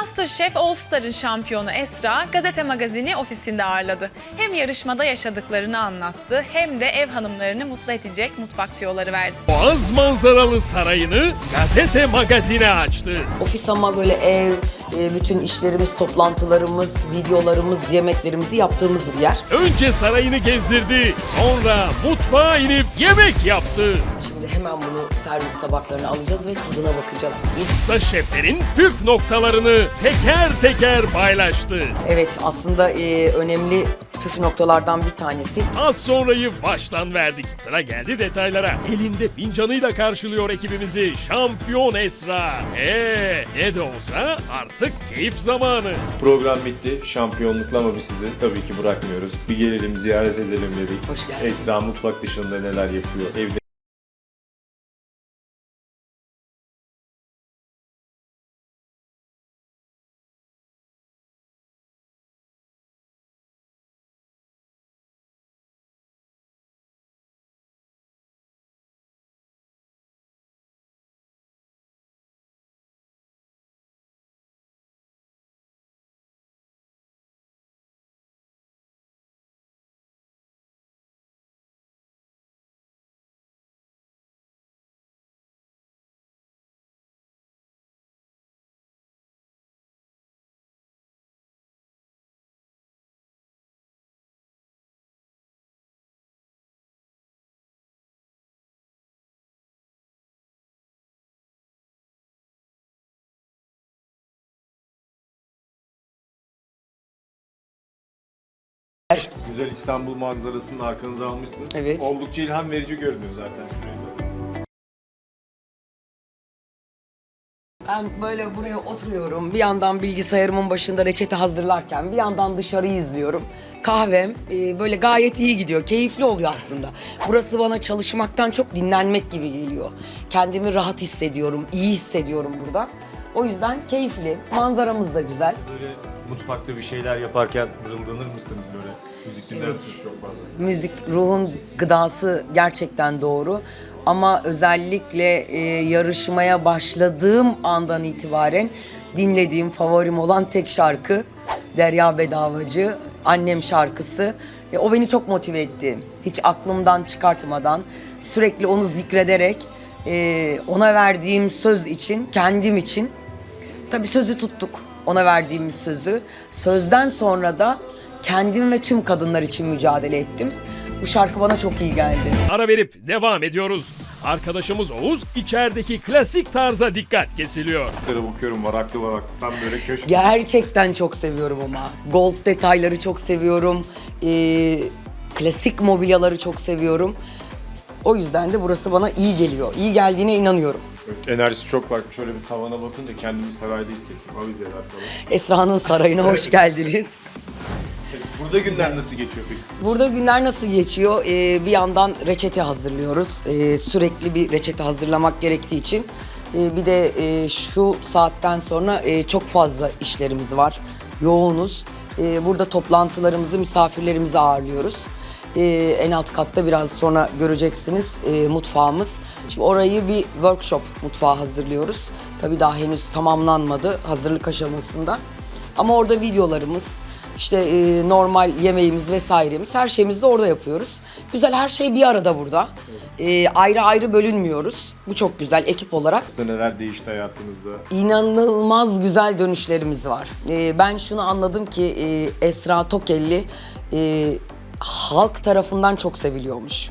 Masterchef All Star'ın şampiyonu Esra, Gazete Magazini ofisinde ağırladı. Hem yarışmada yaşadıklarını anlattı hem de ev hanımlarını mutlu edecek mutfak tüyoları verdi. Boğaz manzaralı sarayını gazete magazine açtı. Ofis ama böyle ev, e, bütün işlerimiz, toplantılarımız, videolarımız, yemeklerimizi yaptığımız bir yer. Önce sarayını gezdirdi, sonra mutfağa inip yemek yaptı. Şimdi hemen bunu servis tabaklarına alacağız ve tadına bakacağız. Usta şeflerin püf noktalarını teker teker paylaştı. Evet aslında e, önemli püf noktalardan bir tanesi Az sonrayı baştan verdik. Sıra geldi detaylara. Elinde fincanıyla karşılıyor ekibimizi şampiyon Esra. Eee ne de olsa artık keyif zamanı. Program bitti. Şampiyonlukla ama biz sizi tabii ki bırakmıyoruz. Bir gelelim ziyaret edelim dedik. Hoş geldiniz. Esra mutfak dışında neler yapıyor? Evde güzel İstanbul manzarasını arkanıza almışsınız. Evet. Oldukça ilham verici görünüyor zaten şuraya. Ben böyle buraya oturuyorum. Bir yandan bilgisayarımın başında reçete hazırlarken bir yandan dışarıyı izliyorum. Kahvem e, böyle gayet iyi gidiyor. Keyifli oluyor aslında. Burası bana çalışmaktan çok dinlenmek gibi geliyor. Kendimi rahat hissediyorum, iyi hissediyorum burada. O yüzden keyifli. Manzaramız da güzel. Böyle mutfakta bir şeyler yaparken mırıldanır mısınız böyle? Müzik dinler Evet. misiniz çok fazla? Müzik ruhun gıdası gerçekten doğru. Ama özellikle e, yarışmaya başladığım andan itibaren dinlediğim favorim olan tek şarkı Derya Bedavacı, Annem şarkısı. E, o beni çok motive etti. Hiç aklımdan çıkartmadan, sürekli onu zikrederek, e, ona verdiğim söz için, kendim için Tabii sözü tuttuk. Ona verdiğimiz sözü. Sözden sonra da kendim ve tüm kadınlar için mücadele ettim. Bu şarkı bana çok iyi geldi. Ara verip devam ediyoruz. Arkadaşımız Oğuz içerideki klasik tarza dikkat kesiliyor. Yukarı bakıyorum varaklı varaklı. Tam böyle köşk. Gerçekten çok seviyorum ama. Gold detayları çok seviyorum. Ee, klasik mobilyaları çok seviyorum. O yüzden de burası bana iyi geliyor. İyi geldiğine inanıyorum. Evet, enerjisi çok farklı. Şöyle bir tavana bakınca kendimi sarayda hissettim. Avizeler falan. Esra'nın sarayına hoş geldiniz. Burada günler nasıl geçiyor peki? sizin? Burada günler nasıl geçiyor? Ee, bir yandan reçete hazırlıyoruz. Ee, sürekli bir reçete hazırlamak gerektiği için. Ee, bir de e, şu saatten sonra e, çok fazla işlerimiz var. Yoğunuz. Ee, burada toplantılarımızı, misafirlerimizi ağırlıyoruz. Ee, en alt katta biraz sonra göreceksiniz e, mutfağımız. Şimdi orayı bir workshop mutfağı hazırlıyoruz. Tabii daha henüz tamamlanmadı hazırlık aşamasında. Ama orada videolarımız, işte e, normal yemeğimiz vesairemiz her şeyimizi de orada yapıyoruz. Güzel her şey bir arada burada. E, ayrı ayrı bölünmüyoruz. Bu çok güzel ekip olarak. Size neler değişti hayatınızda? İnanılmaz güzel dönüşlerimiz var. E, ben şunu anladım ki e, Esra Tokelli e, halk tarafından çok seviliyormuş.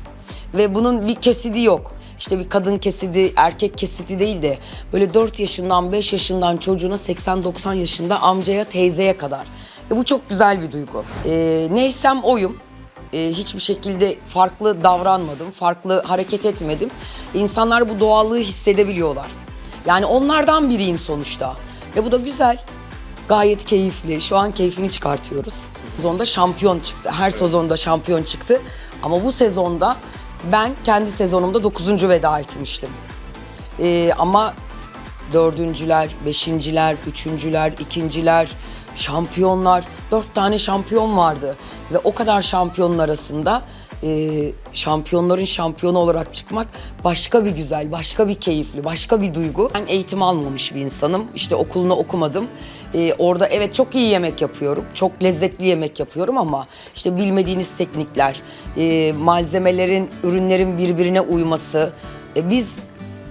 Ve bunun bir kesidi yok. İşte bir kadın kesidi, erkek kesidi değil de böyle 4 yaşından 5 yaşından çocuğuna 80-90 yaşında amcaya, teyzeye kadar. E, bu çok güzel bir duygu. E, neysem oyum. E, hiçbir şekilde farklı davranmadım, farklı hareket etmedim. İnsanlar bu doğallığı hissedebiliyorlar. Yani onlardan biriyim sonuçta. Ve bu da güzel. Gayet keyifli. Şu an keyfini çıkartıyoruz. Sezonda şampiyon çıktı. Her sezonda şampiyon çıktı. Ama bu sezonda ben kendi sezonumda 9. veda etmiştim. Ee, ama dördüncüler, beşinciler, üçüncüler, ikinciler, şampiyonlar, dört tane şampiyon vardı. Ve o kadar şampiyonun arasında e, şampiyonların şampiyonu olarak çıkmak başka bir güzel, başka bir keyifli, başka bir duygu. Ben eğitim almamış bir insanım. İşte okulunu okumadım. E, orada evet çok iyi yemek yapıyorum. Çok lezzetli yemek yapıyorum ama işte bilmediğiniz teknikler, e, malzemelerin, ürünlerin birbirine uyması. E, biz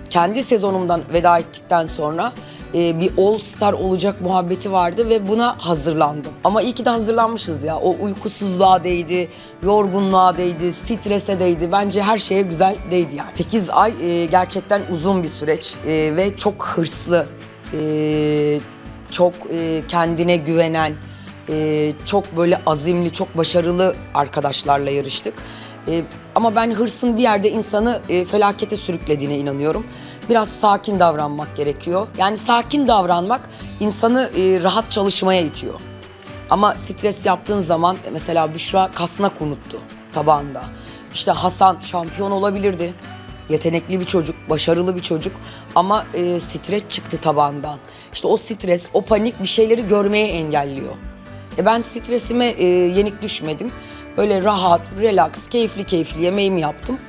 kendi sezonumdan veda ettikten sonra e, bir All Star olacak muhabbeti vardı ve buna hazırlandım. Ama iyi ki de hazırlanmışız ya. O uykusuzluğa değdi, yorgunluğa değdi, strese değdi. Bence her şeye güzel değdi yani. 8 ay e, gerçekten uzun bir süreç e, ve çok hırslı, e, çok e, kendine güvenen, e, çok böyle azimli, çok başarılı arkadaşlarla yarıştık. E, ama ben hırsın bir yerde insanı e, felakete sürüklediğine inanıyorum. Biraz sakin davranmak gerekiyor. Yani sakin davranmak insanı e, rahat çalışmaya itiyor. Ama stres yaptığın zaman e, mesela Büşra kasnak unuttu tabağında. İşte Hasan şampiyon olabilirdi. Yetenekli bir çocuk, başarılı bir çocuk ama e, stres çıktı tabağından. İşte o stres, o panik bir şeyleri görmeye engelliyor. E ben stresime e, yenik düşmedim. Böyle rahat, relax, keyifli keyifli yemeğimi yaptım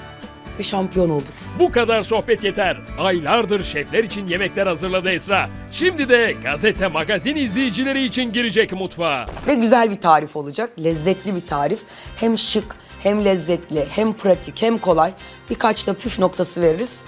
ve şampiyon oldum. Bu kadar sohbet yeter. Aylardır şefler için yemekler hazırladı Esra. Şimdi de gazete magazin izleyicileri için girecek mutfağa. Ve güzel bir tarif olacak, lezzetli bir tarif. Hem şık, hem lezzetli, hem pratik, hem kolay. Birkaç da püf noktası veririz.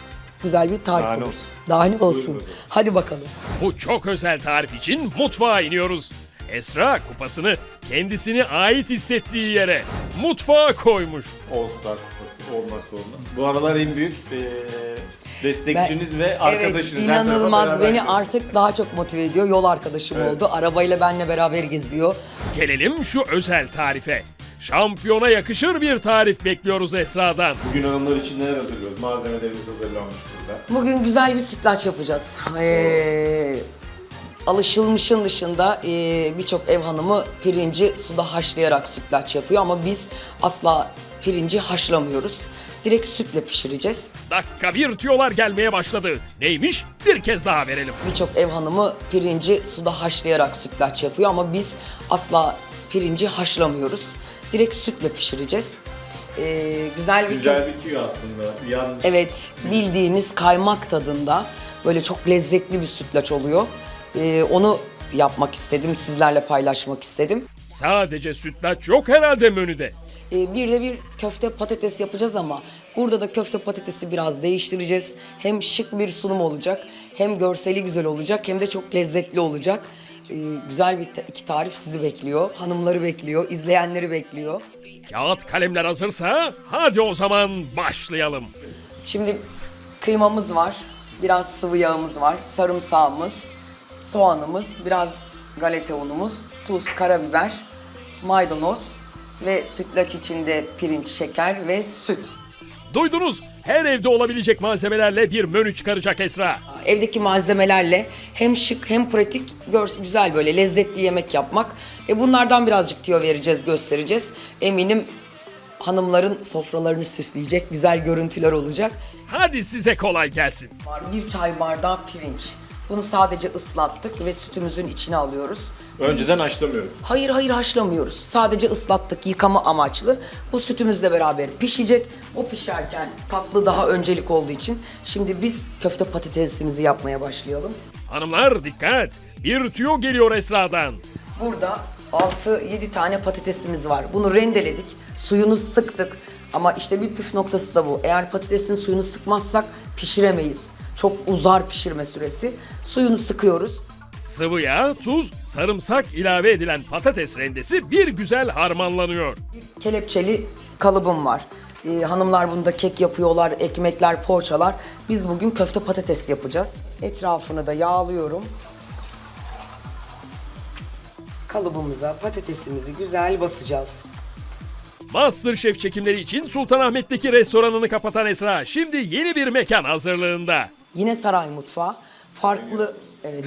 Güzel bir tarif Daha ne olur. olsun? Daha ne olsun? Hadi bakalım. Bu çok özel tarif için mutfağa iniyoruz. Esra kupasını kendisine ait hissettiği yere mutfağa koymuş. All Star kupası olmazsa olmaz. Bu aralar en büyük eee, destekçiniz ve arkadaşınız. Evet, Her tarafa inanılmaz. beraber Beni gidiyorsunuz. artık daha çok motive ediyor. Yol arkadaşım Evet. oldu. Arabayla benle beraber geziyor. Gelelim şu özel tarife. Şampiyona yakışır bir tarif bekliyoruz Esra'dan. Bugün hanımlar için neler hazırlıyoruz? Malzemelerimiz hazırlanmış burada. Bugün güzel bir sütlaç yapacağız. Ee, alışılmışın dışında e, birçok ev hanımı pirinci suda haşlayarak sütlaç yapıyor ama biz asla pirinci haşlamıyoruz. Direkt sütle pişireceğiz. Dakika bir tüyolar gelmeye başladı. Neymiş? Bir kez daha verelim. Birçok ev hanımı pirinci suda haşlayarak sütlaç yapıyor ama biz asla pirinci haşlamıyoruz. Direkt sütle pişireceğiz. Ee, güzel bir Güzel bir tüy aslında. Yanlış. Evet, bildiğiniz kaymak tadında böyle çok lezzetli bir sütlaç oluyor. Ee, onu yapmak istedim, sizlerle paylaşmak istedim. Sadece sütlaç yok herhalde menüde. Ee, bir de bir köfte patates yapacağız ama burada da köfte patatesi biraz değiştireceğiz. Hem şık bir sunum olacak, hem görseli güzel olacak, hem de çok lezzetli olacak. Ee, güzel bir iki tarif sizi bekliyor, hanımları bekliyor, izleyenleri bekliyor. Kağıt kalemler hazırsa hadi o zaman başlayalım. Şimdi kıymamız var, biraz sıvı yağımız var, sarımsağımız, soğanımız, biraz galeta unumuz, tuz, karabiber, maydanoz ve sütlaç içinde pirinç, şeker ve süt. Duydunuz her evde olabilecek malzemelerle bir menü çıkaracak Esra. Evdeki malzemelerle hem şık hem pratik, gör- güzel böyle lezzetli yemek yapmak. E bunlardan birazcık tüyo vereceğiz, göstereceğiz. Eminim hanımların sofralarını süsleyecek, güzel görüntüler olacak. Hadi size kolay gelsin. var. Bir çay bardağı pirinç. Bunu sadece ıslattık ve sütümüzün içine alıyoruz. Önceden haşlamıyoruz. Hayır hayır haşlamıyoruz. Sadece ıslattık yıkama amaçlı. Bu sütümüzle beraber pişecek. O pişerken tatlı daha öncelik olduğu için şimdi biz köfte patatesimizi yapmaya başlayalım. Hanımlar dikkat. Bir tüyo geliyor Esra'dan. Burada 6-7 tane patatesimiz var. Bunu rendeledik. Suyunu sıktık. Ama işte bir püf noktası da bu. Eğer patatesin suyunu sıkmazsak pişiremeyiz. Çok uzar pişirme süresi. Suyunu sıkıyoruz. Sıvı yağ, tuz, sarımsak ilave edilen patates rendesi bir güzel harmanlanıyor. kelepçeli kalıbım var. Ee, hanımlar bunda kek yapıyorlar, ekmekler, poğaçalar. Biz bugün köfte patates yapacağız. Etrafını da yağlıyorum. Kalıbımıza patatesimizi güzel basacağız. Masterchef çekimleri için Sultanahmet'teki restoranını kapatan Esra şimdi yeni bir mekan hazırlığında. Yine saray mutfağı. Farklı, evet.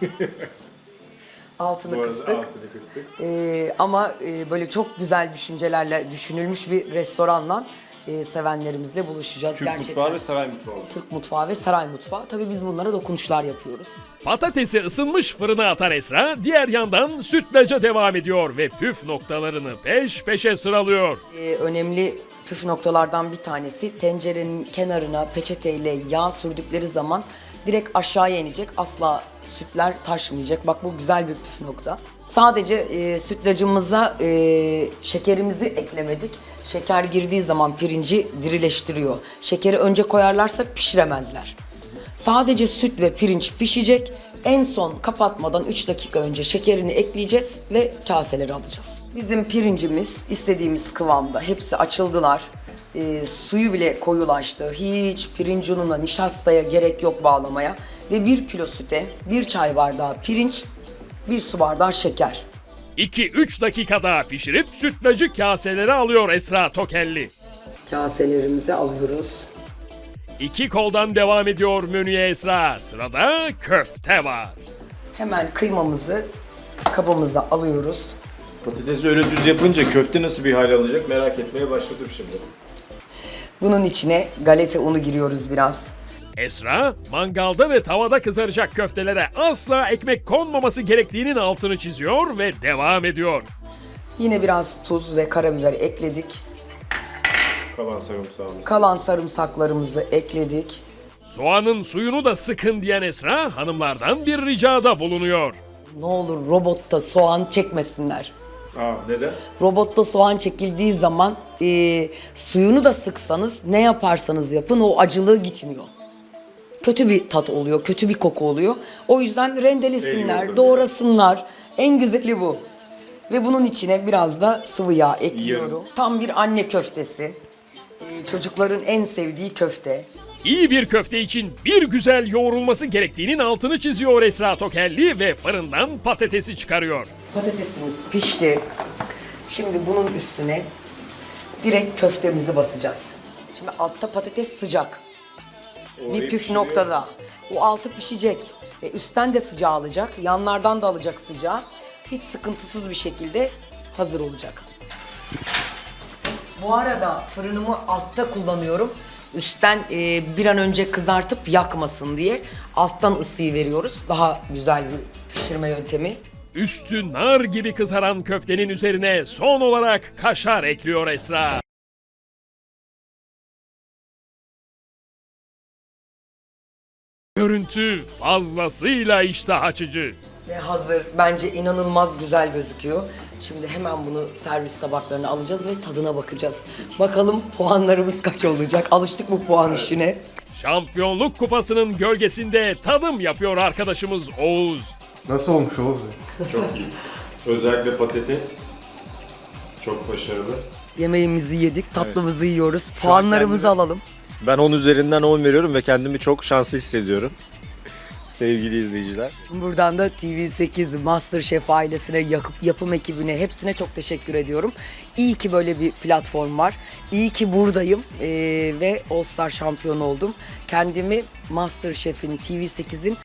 Altını Bu arada kıstık. altını kıstık. Ee, ama e, böyle çok güzel düşüncelerle düşünülmüş bir restoranla e, sevenlerimizle buluşacağız. Türk Gerçekten. mutfağı ve saray mutfağı. Türk mutfağı ve saray mutfağı. Tabii biz bunlara dokunuşlar yapıyoruz. Patatesi ısınmış fırına atan Esra diğer yandan sütlaca devam ediyor ve püf noktalarını peş peşe sıralıyor. Ee, önemli püf noktalardan bir tanesi tencerenin kenarına peçeteyle yağ sürdükleri zaman direkt aşağıya inecek. Asla sütler taşmayacak. Bak bu güzel bir püf nokta. Sadece e, sütlacımıza e, şekerimizi eklemedik. Şeker girdiği zaman pirinci dirileştiriyor. Şekeri önce koyarlarsa pişiremezler. Sadece süt ve pirinç pişecek. En son kapatmadan 3 dakika önce şekerini ekleyeceğiz ve kaseleri alacağız. Bizim pirincimiz istediğimiz kıvamda. Hepsi açıldılar. Ee, suyu bile koyulaştı. Hiç pirinç ununa, nişastaya gerek yok bağlamaya. Ve 1 kilo süte 1 çay bardağı pirinç, 1 su bardağı şeker. 2-3 dakikada pişirip sütlacı kaselere alıyor Esra Tokelli. Kaselerimizi alıyoruz. İki koldan devam ediyor menüye Esra. Sırada köfte var. Hemen kıymamızı kabımıza alıyoruz. Patatesi öyle düz yapınca köfte nasıl bir hal alacak merak etmeye başladım şimdi. Bunun içine galeta unu giriyoruz biraz. Esra, mangalda ve tavada kızaracak köftelere asla ekmek konmaması gerektiğinin altını çiziyor ve devam ediyor. Yine biraz tuz ve karabiber ekledik. Kalan sarımsağımız. Kalan sarımsaklarımızı ekledik. Soğanın suyunu da sıkın diyen Esra hanımlardan bir ricada bulunuyor. Ne olur robotta soğan çekmesinler. Aa neden? Robotta soğan çekildiği zaman e, suyunu da sıksanız ne yaparsanız yapın o acılığı gitmiyor. Kötü bir tat oluyor, kötü bir koku oluyor. O yüzden rendelesinler, Eyvallah. doğrasınlar. En güzeli bu. Ve bunun içine biraz da sıvı yağ ekliyorum. Tam bir anne köftesi. E, çocukların en sevdiği köfte. İyi bir köfte için bir güzel yoğrulması gerektiğinin altını çiziyor Esra Tokelli ve fırından patatesi çıkarıyor. Patatesimiz pişti. Şimdi bunun üstüne direkt köftemizi basacağız. Şimdi altta patates sıcak. Orayı bir püf pişiriyor. noktada. O altı pişecek. E, üstten de sıcağı alacak. Yanlardan da alacak sıcağı. Hiç sıkıntısız bir şekilde hazır olacak. Bu arada fırınımı altta kullanıyorum. Üstten e, bir an önce kızartıp yakmasın diye alttan ısıyı veriyoruz. Daha güzel bir pişirme yöntemi. Üstü nar gibi kızaran köftenin üzerine son olarak kaşar ekliyor Esra. Görüntü fazlasıyla iştah açıcı. Ve hazır. Bence inanılmaz güzel gözüküyor. Şimdi hemen bunu servis tabaklarına alacağız ve tadına bakacağız. Bakalım puanlarımız kaç olacak? Alıştık bu puan işine. Şampiyonluk kupasının gölgesinde tadım yapıyor arkadaşımız Oğuz. Nasıl olmuş Oğuz? Çok iyi. Özellikle patates. Çok başarılı. Yemeğimizi yedik, tatlımızı yiyoruz. Puanlarımızı kendimi- alalım. Ben 10 üzerinden 10 veriyorum ve kendimi çok şanslı hissediyorum. Sevgili izleyiciler. Buradan da TV8 Masterchef ailesine, yakıp, yapım ekibine hepsine çok teşekkür ediyorum. İyi ki böyle bir platform var. İyi ki buradayım ee, ve All Star şampiyonu oldum. Kendimi Masterchef'in, TV8'in